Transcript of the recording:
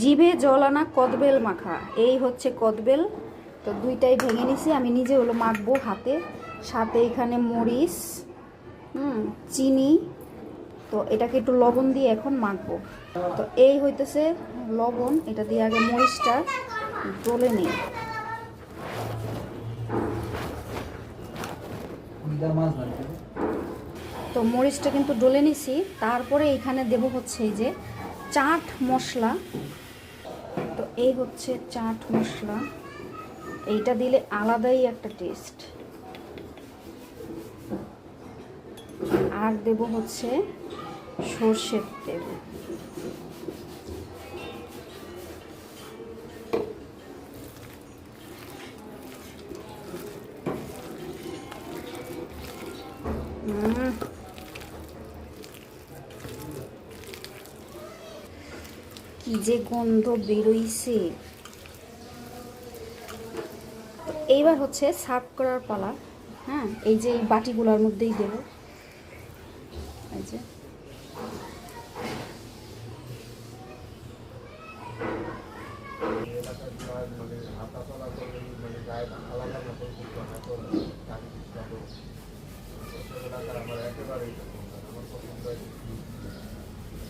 জিভে জল আনা কদবেল মাখা। এই হচ্ছে কদবেল। তো দুইটাই ভেঙে নিছি। আমি নিজে হলো মাখবো হাতে। সাথে এখানে মরিচ হুম চিনি। তো এটাকে একটু লবণ দিয়ে এখন মাখবো। তো এই হইতেছে লবণ। এটা দিয়ে আগে মরিচটা ডলে নেই। তো মরিচটা কিন্তু ডলে নিছি। তারপরে এখানে দেব হচ্ছে এই যে চাট মশলা। তো এই হচ্ছে চাট মশলা। এইটা দিলে আলাদাই একটা টেস্ট আর দেব হচ্ছে সর্ষের তেল। উম কি যে গন্ধ বেরোইছে। এইবার হচ্ছে সার্ভ করার পালা। হ্যাঁ এই যে এই বাটিগুলোর মধ্যেই দেব। একেবারেই